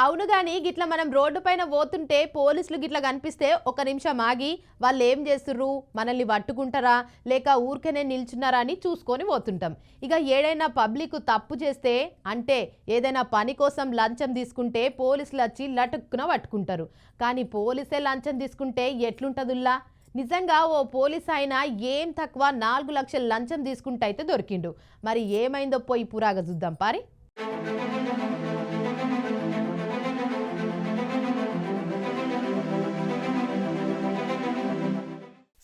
అవును కానీ గిట్ల మనం రోడ్డు పైన పోతుంటే పోలీసులు గిట్ల కనిపిస్తే ఒక నిమిషం ఆగి వాళ్ళు ఏం చేస్తుర్రు? మనల్ని పట్టుకుంటారా? లేక ఊరికేనే నిల్చున్నారా అని చూసుకొని పోతుంటాం. ఇక ఏడైనా పబ్లిక్ తప్పు చేస్తే అంటే ఏదైనా పని కోసం లంచం తీసుకుంటే పోలీసులు వచ్చి లటుక్కున పట్టుకుంటారు. కానీ పోలీసే లంచం తీసుకుంటే ఎట్లుంటదుల్లా? నిజంగా ఓ పోలీస్ ఆయన ఏం తక్కువ నాలుగు లక్షల లంచం తీసుకుంటే అయితే దొరికిండు. మరి ఏమైందో పోయి పురాగా చూద్దాం పారి.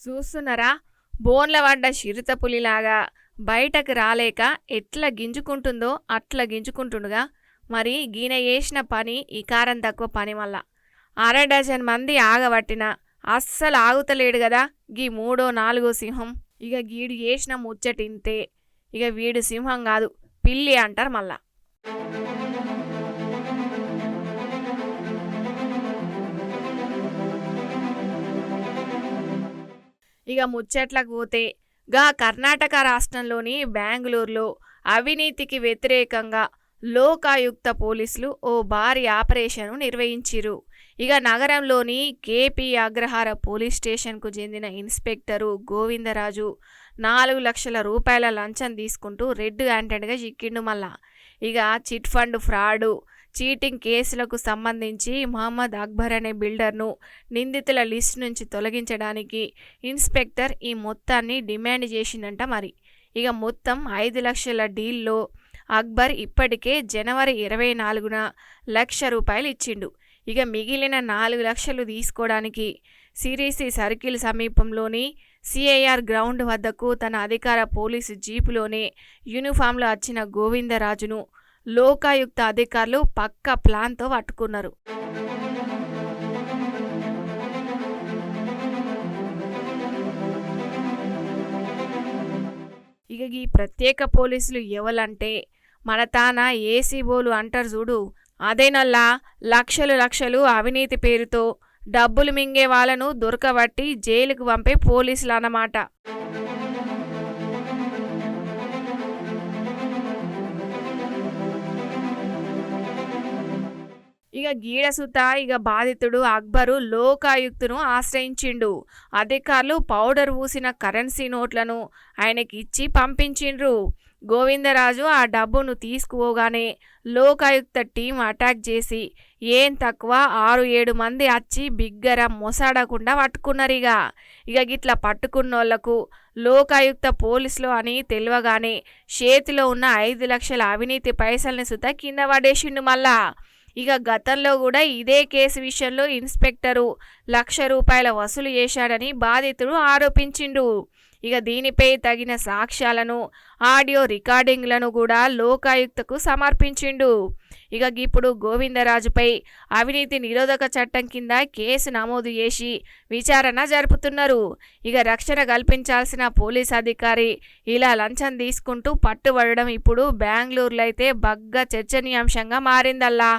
చూస్తున్నారా? బోన్ల పడ్డ చిరుత పులిలాగా బయటకు రాలేక ఎట్లా గింజుకుంటుందో అట్లా గింజుకుంటుండగా. మరి గీన చేసిన పని ఇకారం తక్కువ పని వల్ల అర డజన్ మంది ఆగబట్టిన అస్సలు ఆగుతలేడు కదా గీ మూడో నాలుగో సింహం. ఇక గీడు చేసిన ముచ్చటింతే ఇక వీడు సింహం కాదు పిల్లి అంటారు మళ్ళా. ఇక ముచ్చట్లకు పోతే గా కర్ణాటక రాష్ట్రంలోని బెంగళూరులో అవినీతికి వ్యతిరేకంగా లోకాయుక్త పోలీసులు ఓ భారీ ఆపరేషన్ను నిర్వహించిరు ఇక నగరంలోని కేపీ అగ్రహార పోలీస్ స్టేషన్కు చెందిన ఇన్స్పెక్టరు గోవిందరాజు నాలుగు లక్షల రూపాయల లంచం తీసుకుంటూ రెడ్ హ్యాండెడ్గా చిక్కిండు మళ్ళా. ఇక చిట్ ఫండ్ ఫ్రాడు చీటింగ్ కేసులకు సంబంధించి మహమ్మద్ అక్బర్ అనే బిల్డర్ను నిందితుల లిస్ట్ నుంచి తొలగించడానికి ఇన్స్పెక్టర్ ఈ మొత్తాన్ని డిమాండ్ చేసిందంట మరి. ఇక మొత్తం ఐదు లక్షల డీల్లో అక్బర్ ఇప్పటికే జనవరి ఇరవై నాలుగున లక్ష రూపాయలు ఇచ్చిండు. ఇక మిగిలిన నాలుగు లక్షలు తీసుకోవడానికి సిరీసీ సర్కిల్ సమీపంలోని సిఐఆర్ గ్రౌండ్ వద్దకు తన అధికార పోలీసు జీపులోనే యూనిఫామ్లో వచ్చిన గోవిందరాజును లోకాయుక్త అధికారులు పక్క ప్లాన్తో పట్టుకున్నారు. ఇక ఈ ప్రత్యేక పోలీసులు ఎవలంటే మన తాన ఏసీబోలు అంటారు చూడు. అదేనల్లా లక్షలు లక్షలు అవినీతి పేరుతో డబ్బులు మింగే వాళ్ళను దొరకబట్టి జైలుకు పంపే పోలీసులు అన్నమాట. ఇక గీడసుత ఇక బాధితుడు అక్బరు లోకాయుక్తును ఆశ్రయించిండు. అధికారులు పౌడర్ పూసిన కరెన్సీ నోట్లను ఆయనకి ఇచ్చి పంపించిండ్రు. గోవిందరాజు ఆ డబ్బును తీసుకుపోగానే లోకాయుక్త టీం అటాక్ చేసి ఏం తక్కువ? ఆరు ఏడు మంది వచ్చి బిగ్గర మొసాడకుండా పట్టుకున్నారిగా ఇక గిట్లా పట్టుకున్నోళ్ళకు లోకాయుక్త పోలీసులు అని తెలియగానే చేతిలో ఉన్న ఐదు లక్షల అవినీతి పైసల్ని సుత కింద పడేసిండు మళ్ళా. ఇక గతంలో కూడా ఇదే కేసు విషయంలో ఇన్స్పెక్టరు లక్ష రూపాయల వసూలు చేశాడని బాధితుడు ఆరోపించిండు. ఇక దీనిపై తగిన సాక్ష్యాలను ఆడియో రికార్డింగ్లను కూడా లోకాయుక్తకు సమర్పించిండు. ఇక ఇప్పుడు గోవిందరాజుపై అవినీతి నిరోధక చట్టం కింద కేసు నమోదు చేసి విచారణ జరుపుతున్నారు. ఇక రక్షణ కల్పించాల్సిన పోలీస్ అధికారి ఇలా లంచం తీసుకుంటూ పట్టుబడడం ఇప్పుడు బెంగళూరులో అయితే బగ్గ చర్చనీయాంశంగా మారిందల్లా.